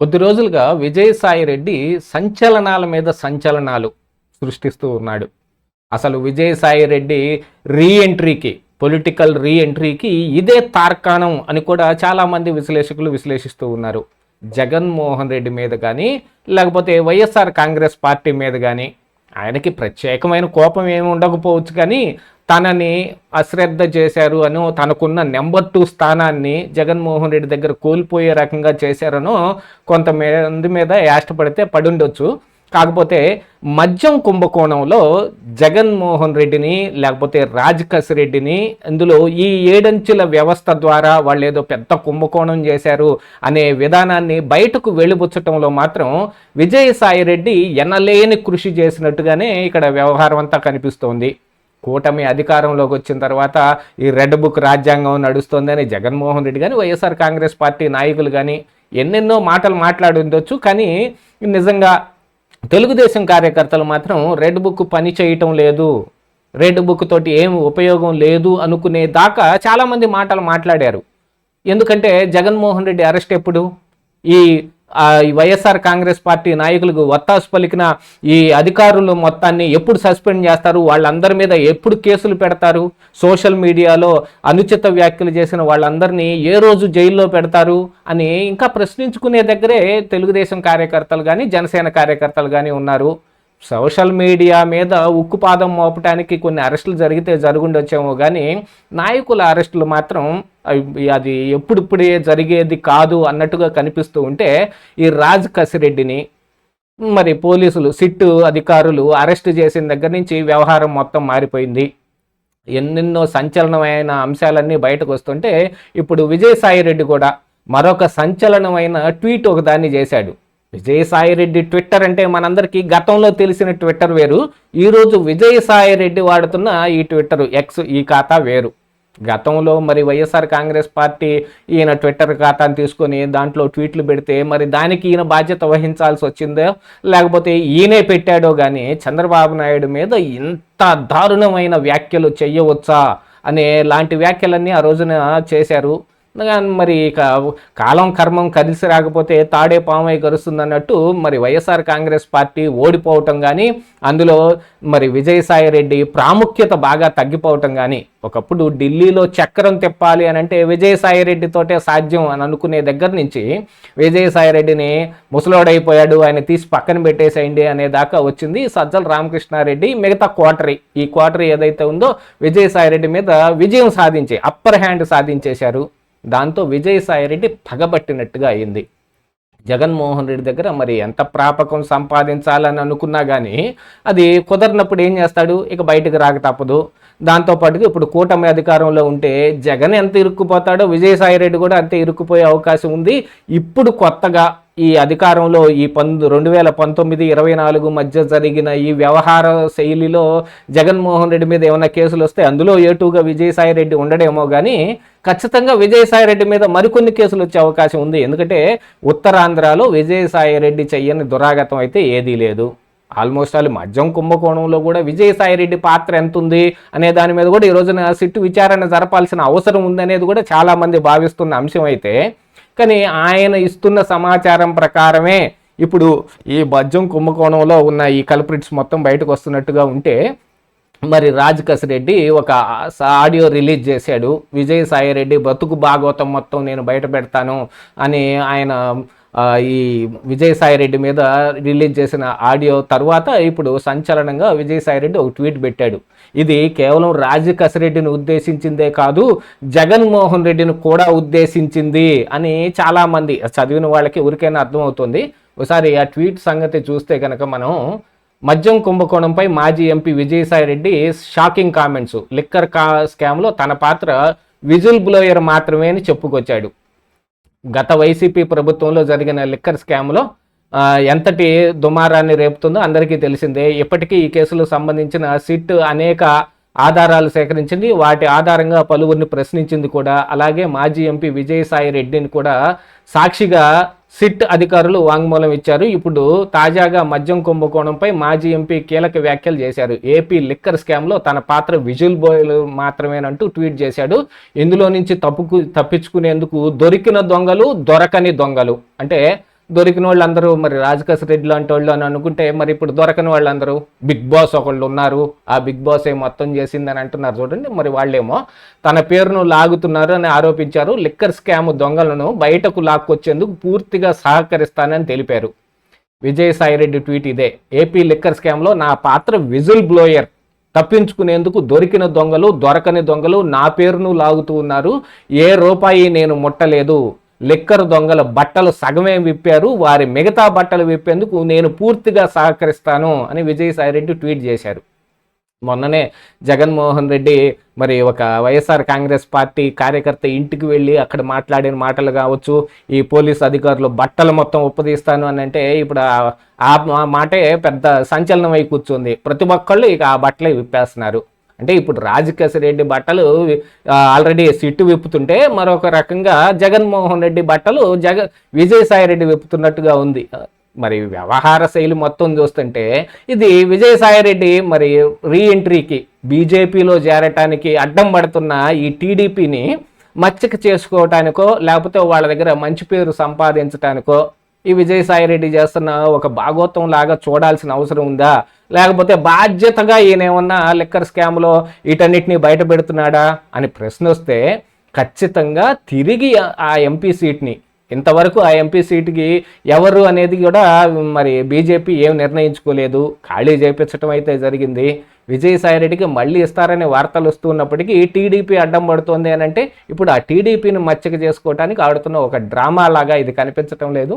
కొద్ది రోజులుగా విజయసాయి రెడ్డి సంచలనాల మీద సంచలనాలు సృష్టిస్తూ ఉన్నాడు. అసలు విజయసాయి రెడ్డి రీఎంట్రీకి పొలిటికల్ రీఎంట్రీకి ఇదే తార్కాణం అని కూడా చాలామంది విశ్లేషకులు విశ్లేషిస్తూ ఉన్నారు. జగన్మోహన్ రెడ్డి మీద కానీ లేకపోతే వైఎస్ఆర్ కాంగ్రెస్ పార్టీ మీద కానీ ఆయనకి ప్రత్యేకమైన కోపం ఏమి ఉండకపోవచ్చు కానీ తనని అశ్రద్ధ చేశారు అని తనకున్న నెంబర్ టూ స్థానాన్ని జగన్మోహన్ రెడ్డి దగ్గర కోల్పోయే రకంగా చేశారనో కొంతమంది మీద యాష్టపడితే పడుండొచ్చు. కాకపోతే మద్యం కుంభకోణంలో జగన్మోహన్ రెడ్డిని లేకపోతే రాజకస్ రెడ్డిని అందులో ఈ ఏడంచుల వ్యవస్థ ద్వారా వాళ్ళు ఏదో పెద్ద కుంభకోణం చేశారు అనే విధానాన్ని బయటకు వెళ్ళిపుచ్చటంలో మాత్రం విజయసాయి రెడ్డి ఎనలేని కృషి చేసినట్టుగానే ఇక్కడ వ్యవహారం అంతా కనిపిస్తోంది. కూటమి అధికారంలోకి వచ్చిన తర్వాత ఈ రెడ్ బుక్ రాజ్యాంగం నడుస్తోందని జగన్మోహన్ రెడ్డి కానీ వైఎస్ఆర్ కాంగ్రెస్ పార్టీ నాయకులు కానీ ఎన్నెన్నో మాటలు మాట్లాడుండొచ్చు. కానీ నిజంగా తెలుగుదేశం కార్యకర్తలు మాత్రం రెడ్ బుక్ పని చేయటం లేదు. రెడ్ బుక్ తోటి ఏం ఉపయోగం లేదు అనుకునే దాకా చాలామంది మాటలు మాట్లాడారు. ఎందుకంటే జగన్మోహన్ రెడ్డి అరెస్ట్ ఎప్పుడు? ఈ వైఎస్ఆర్ కాంగ్రెస్ పార్టీ నాయకులకు వత్తాసు పలికిన ఈ అధికారులు మొత్తాన్ని ఎప్పుడు సస్పెండ్ చేస్తారు? వాళ్ళందరి మీద ఎప్పుడు కేసులు పెడతారు? సోషల్ మీడియాలో అనుచిత వ్యాఖ్యలు చేసిన వాళ్ళందరినీ ఏ రోజు జైల్లో పెడతారు? అని ఇంకా ప్రశ్నించుకునే దగ్గరే తెలుగుదేశం కార్యకర్తలు కానీ జనసేన కార్యకర్తలు కానీ ఉన్నారు. సోషల్ మీడియా మీద ఉక్కుపాదం మోపటానికి కొన్ని అరెస్టులు జరిగితే జరుగుండొచ్చేమో కానీ నాయకుల అరెస్టులు మాత్రం అది ఎప్పుడిప్పుడే జరిగేది కాదు అన్నట్టుగా కనిపిస్తూ ఉంటే ఈ రాజ్ కసిరెడ్డిని మరి పోలీసులు సిట్టు అధికారులు అరెస్ట్ చేసిన దగ్గర నుంచి వ్యవహారం మొత్తం మారిపోయింది. ఎన్నెన్నో సంచలనమైన అంశాలన్నీ బయటకు వస్తుంటే ఇప్పుడు విజయసాయి రెడ్డి కూడా మరొక సంచలనమైన ట్వీట్ ఒకదాన్ని చేశాడు. విజయసాయిరెడ్డి ట్విట్టర్ అంటే మనందరికీ గతంలో తెలిసిన ట్విట్టర్ వేరు. ఈరోజు విజయసాయిరెడ్డి వాడుతున్న ఈ ట్విట్టర్ ఎక్స్ ఈ ఖాతా వేరు. గతంలో మరి వైఎస్ఆర్ కాంగ్రెస్ పార్టీ ఈయన ట్విట్టర్ ఖాతాను తీసుకొని దాంట్లో ట్వీట్లు పెడితే మరి దానికి ఈయన బాధ్యత వహించాల్సి వచ్చిందో లేకపోతే ఈయనే పెట్టాడో కానీ చంద్రబాబు నాయుడు మీద ఇంత దారుణమైన వ్యాఖ్యలు చేయవచ్చా అనే లాంటి వ్యాఖ్యలన్నీ ఆ రోజున చేశారు. మరి ఇక కాలం కర్మం కలిసి రాకపోతే తాడే పామై కరుస్తుంది అన్నట్టు మరి వైఎస్ఆర్ కాంగ్రెస్ పార్టీ ఓడిపోవటం కానీ అందులో మరి విజయసాయి రెడ్డి ప్రాముఖ్యత బాగా తగ్గిపోవటం కానీ ఒకప్పుడు ఢిల్లీలో చక్రం తిప్పాలి అని అంటే విజయసాయి రెడ్డితోటే సాధ్యం అని అనుకునే దగ్గర నుంచి విజయసాయి రెడ్డిని ముసలోడైపోయాడు ఆయన తీసి పక్కన పెట్టేసేయండి అనే దాకా వచ్చింది సజ్జల రామకృష్ణారెడ్డి. మిగతా క్వార్టరీ ఈ క్వార్టరీ ఏదైతే ఉందో విజయసాయి రెడ్డి మీద విజయం సాధించే అప్పర్ హ్యాండ్ సాధించేశారు. దాంతో విజయసాయి రెడ్డి పగబట్టినట్టుగా అయింది. జగన్మోహన్ రెడ్డి దగ్గర మరి ఎంత ప్రాపకం సంపాదించాలని అనుకున్నా కానీ అది కుదరినప్పుడు ఏం చేస్తాడు? ఇక బయటకు రాక తప్పదు. దాంతోపాటుగా ఇప్పుడు కూటమి అధికారంలో ఉంటే జగన్ ఎంత ఇరుక్కుపోతాడో విజయసాయిరెడ్డి కూడా అంతే ఇరుక్కుపోయే అవకాశం ఉంది. ఇప్పుడు కొత్తగా ఈ అధికారంలో ఈ పందు రెండు వేల పంతొమ్మిది ఇరవై నాలుగు మధ్య జరిగిన ఈ వ్యవహార శైలిలో జగన్మోహన్ రెడ్డి మీద ఏమైనా కేసులు వస్తే అందులో ఏటుగా విజయసాయి రెడ్డి ఉండడేమో కానీ ఖచ్చితంగా విజయసాయి రెడ్డి మీద మరికొన్ని కేసులు వచ్చే అవకాశం ఉంది. ఎందుకంటే ఉత్తరాంధ్రలో విజయసాయి రెడ్డి చెయ్యని దురాగతం అయితే ఏదీ లేదు. ఆల్మోస్ట్ ఆల్ మద్యం కుంభకోణంలో కూడా విజయసాయి రెడ్డి పాత్ర ఎంత ఉంది అనే దాని మీద కూడా ఈ రోజున సిట్టు విచారణ జరపాల్సిన అవసరం ఉందనేది కూడా చాలామంది భావిస్తున్న అంశం అయితే కానీ ఆయన ఇస్తున్న సమాచారం ప్రకారమే ఇప్పుడు ఈ మద్యం కుంభకోణంలో ఉన్న ఈ కల్ప్రిట్స్ మొత్తం బయటకు వస్తున్నట్టుగా ఉంటే మరి రాజ్ రెడ్డి ఒక ఆడియో రిలీజ్ చేశాడు. విజయసాయి రెడ్డి బతుకు భాగవతం మొత్తం నేను బయట పెడతాను అని ఆయన ఈ విజయసాయి రెడ్డి మీద రిలీజ్ చేసిన ఆడియో తర్వాత ఇప్పుడు సంచలనంగా విజయసాయి రెడ్డి ఒక ట్వీట్ పెట్టాడు. ఇది కేవలం రాజు కసిరెడ్డిని ఉద్దేశించిందే కాదు జగన్మోహన్ రెడ్డిని కూడా ఉద్దేశించింది అని చాలామంది చదివిన వాళ్ళకి ఊరికైనా అర్థమవుతుంది. ఒకసారి ఆ ట్వీట్ సంగతి చూస్తే కనుక మనం మద్యం కుంభకోణంపై మాజీ MP Vijayasai Reddy shocking comments. Liquor కా స్కామ్లో తన పాత్ర విజిల్ బ్లోయర్ మాత్రమే అని చెప్పుకొచ్చాడు. గత వైసీపీ ప్రభుత్వంలో జరిగిన లిక్కర్ స్కామ్లో ఎంతటి దుమారాన్ని రేపుతుందో అందరికీ తెలిసిందే. ఇప్పటికీ ఈ కేసులో సంబంధించిన సిట్ అనేక ఆధారాలు సేకరించింది. వాటి ఆధారంగా పలువురిని ప్రశ్నించింది కూడా. అలాగే మాజీ ఎంపీ విజయసాయి రెడ్డిని కూడా సాక్షిగా సిట్ అధికారులు వాంగ్మూలం ఇచ్చారు. ఇప్పుడు తాజాగా మద్యం కుంభకోణంపై మాజీ ఎంపీ కీలక వ్యాఖ్యలు చేశారు. ఏపీ లిక్కర్ స్కామ్లో తన పాత్ర విజుల్ బాయ్లు మాత్రమేనంటూ ట్వీట్ చేశాడు. ఇందులో నుంచి తప్పుకు తప్పించుకునేందుకు దొరికిన దొంగలు దొరకని దొంగలు. అంటే దొరికిన వాళ్ళందరూ మరి రాజకేశ్ రెడ్డి లాంటి వాళ్ళు అని అనుకుంటే మరి ఇప్పుడు దొరకని వాళ్ళందరూ బిగ్ బాస్ ఒకళ్ళు ఉన్నారు ఆ బిగ్ బాస్ ఏ మొత్తం చేసిందని అంటున్నారు చూడండి మరి వాళ్ళేమో తన పేరును లాగుతున్నారు అని ఆరోపించారు లిక్కర్ స్కామ్ దొంగలను బయటకు లాక్కొచ్చేందుకు పూర్తిగా సహకరిస్తానని తెలిపారు. విజయసాయిరెడ్డి ట్వీట్ ఇదే ఏపీ లిక్కర్ స్కామ్లో నా పాత్ర విజిల్ బ్లోయర్. తప్పించుకునేందుకు దొరికిన దొంగలు దొరకని దొంగలు నా పేరును లాగుతూ ఉన్నారు ఏ రూపాయి నేను ముట్టలేదు. లిక్కర్ దొంగల బట్టలు సగమే విప్పారు వారి మిగతా బట్టలు విప్పేందుకు నేను పూర్తిగా సహకరిస్తాను అని విజయసాయిరెడ్డి ట్వీట్ చేశారు. మొన్ననే జగన్మోహన్ రెడ్డి మరి ఒక వైఎస్ఆర్ కాంగ్రెస్ పార్టీ కార్యకర్త ఇంటికి వెళ్ళి అక్కడ మాట్లాడిన మాటలు కావచ్చు ఈ పోలీస్ అధికారులు బట్టలు మొత్తం ఉపదీస్తాను అని అంటే ఇప్పుడు ఆ- ఆ మాటే పెద్ద సంచలనం అయి కూర్చుంది. ప్రతి ఒక్కళ్ళు ఇక ఆ బట్టలే విప్పేస్తున్నారు. అంటే ఇప్పుడు రాజకేశ్ రెడ్డి బట్టలు ఆల్రెడీ సిట్టు విప్పుతుంటే మరొక రకంగా జగన్మోహన్ రెడ్డి బట్టలు జగ విజయసాయిరెడ్డి విప్పుతున్నట్టుగా ఉంది. మరి వ్యవహార శైలి మొత్తం చూస్తుంటే ఇది విజయసాయిరెడ్డి మరి రీఎంట్రీకి బీజేపీలో చేరటానికి అడ్డం పడుతున్న ఈ టీడీపీని మచ్చక చేసుకోవటానికో లేకపోతే వాళ్ళ దగ్గర మంచి పేరు సంపాదించటానికో ఈ విజయసాయిరెడ్డి చేస్తున్న ఒక భాగోత్వం లాగా చూడాల్సిన అవసరం ఉందా? లేకపోతే బాధ్యతగా ఈయనేమన్నా లిక్కర్ స్కామ్లో వీటన్నిటిని బయట పెడుతున్నాడా అని ప్రశ్న వస్తే ఖచ్చితంగా తిరిగి ఆ- ఎంపీ సీట్ని ఇంతవరకు ఆ ఎంపీ సీట్కి ఎవరు అనేది కూడా మరి బీజేపీ ఏం నిర్ణయించుకోలేదు. ఖాళీ చేపించటం అయితే జరిగింది. విజయసాయిరెడ్డికి మళ్ళీ ఇస్తారనే వార్తలు వస్తున్నప్పటికీ టీడీపీ అడ్డం పడుతోంది అని అంటే ఇప్పుడు ఆ టీడీపీని మచ్చక చేసుకోవడానికి ఆడుతున్న ఒక డ్రామా లాగా ఇది కనిపించటం లేదు.